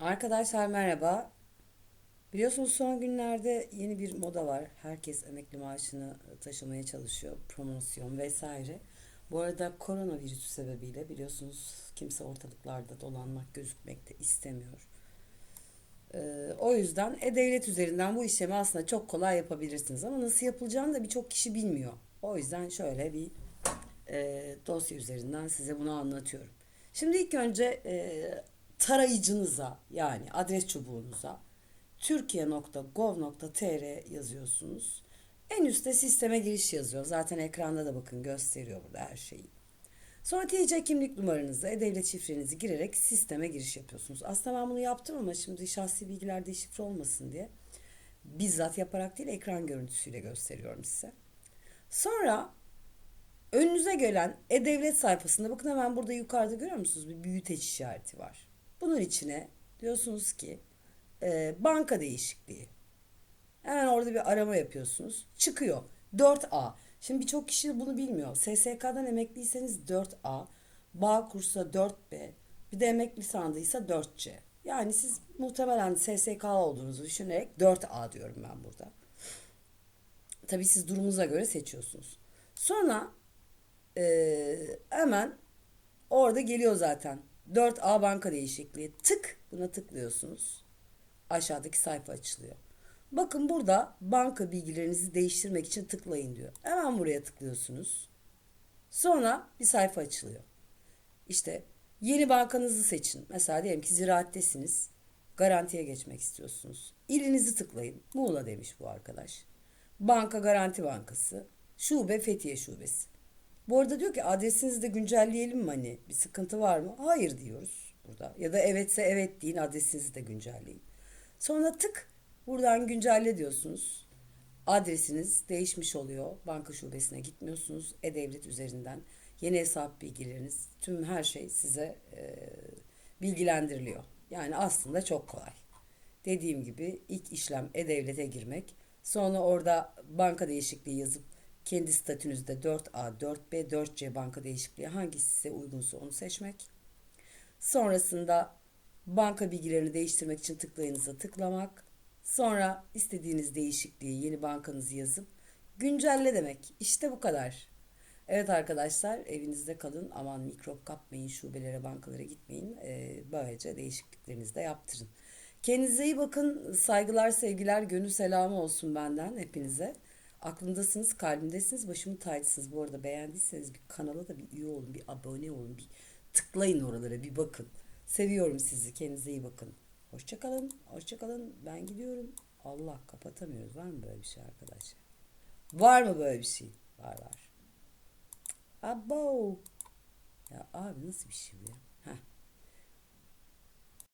Arkadaşlar merhaba. Biliyorsunuz son günlerde yeni bir moda var. Herkes emekli maaşını taşımaya çalışıyor. Promosyon vesaire. Bu arada koronavirüsü sebebiyle biliyorsunuz kimse ortalıklarda dolanmak, gözükmek de istemiyor. Ee, o yüzden e-devlet üzerinden bu işlemi aslında çok kolay yapabilirsiniz. Ama nasıl yapılacağını da birçok kişi bilmiyor. O yüzden şöyle bir e, dosya üzerinden size bunu anlatıyorum. Şimdi ilk önce e, tarayıcınıza yani adres çubuğunuza türkiye.gov.tr yazıyorsunuz. En üstte sisteme giriş yazıyor. Zaten ekranda da bakın gösteriyor burada her şeyi. Sonra TC kimlik numaranızı, e-devlet şifrenizi girerek sisteme giriş yapıyorsunuz. Aslında ben bunu yaptım ama şimdi şahsi bilgilerde şifre olmasın diye bizzat yaparak değil ekran görüntüsüyle gösteriyorum size. Sonra önünüze gelen e-devlet sayfasında bakın hemen burada yukarıda görüyor musunuz? Bir büyüteç işareti var. Bunun içine diyorsunuz ki e, banka değişikliği. Hemen orada bir arama yapıyorsunuz. Çıkıyor. 4A. Şimdi birçok kişi bunu bilmiyor. SSK'dan emekliyseniz 4A. Bağ kursa 4B. Bir de emekli sandıysa 4C. Yani siz muhtemelen SSK olduğunuzu düşünerek 4A diyorum ben burada. Tabii siz durumunuza göre seçiyorsunuz. Sonra eee, hemen orada geliyor zaten. 4A banka değişikliği. Tık buna tıklıyorsunuz. Aşağıdaki sayfa açılıyor. Bakın burada banka bilgilerinizi değiştirmek için tıklayın diyor. Hemen buraya tıklıyorsunuz. Sonra bir sayfa açılıyor. İşte yeni bankanızı seçin. Mesela diyelim ki ziraattesiniz. Garantiye geçmek istiyorsunuz. İlinizi tıklayın. Muğla demiş bu arkadaş. Banka Garanti Bankası. Şube Fethiye Şubesi. Bu arada diyor ki adresinizi de güncelleyelim mi hani? Bir sıkıntı var mı? Hayır diyoruz burada. Ya da evetse evet deyin adresinizi de güncelleyin. Sonra tık buradan güncelle diyorsunuz. Adresiniz değişmiş oluyor. Banka şubesine gitmiyorsunuz. E-Devlet üzerinden yeni hesap bilgileriniz, tüm her şey size e, bilgilendiriliyor. Yani aslında çok kolay. Dediğim gibi ilk işlem E-Devlet'e girmek. Sonra orada banka değişikliği yazıp kendi statünüzde 4A, 4B, 4C banka değişikliği hangisi size uygunsa onu seçmek. Sonrasında banka bilgilerini değiştirmek için tıklayınıza tıklamak. Sonra istediğiniz değişikliği yeni bankanızı yazıp güncelle demek. İşte bu kadar. Evet arkadaşlar evinizde kalın. Aman mikrop kapmayın, şubelere, bankalara gitmeyin. Ee, böylece değişikliklerinizi de yaptırın. Kendinize iyi bakın. Saygılar, sevgiler, gönül selamı olsun benden hepinize. Aklımdasınız, kalbimdesiniz, başımın tacısınız. Bu arada beğendiyseniz bir kanala da bir üye olun, bir abone olun, bir tıklayın oralara, bir bakın. Seviyorum sizi. Kendinize iyi bakın. Hoşçakalın. Hoşçakalın. Ben gidiyorum. Allah kapatamıyoruz. Var mı böyle bir şey arkadaşlar? Var mı böyle bir şey? Var var. Abo. Ya abi nasıl bir şey bu ya?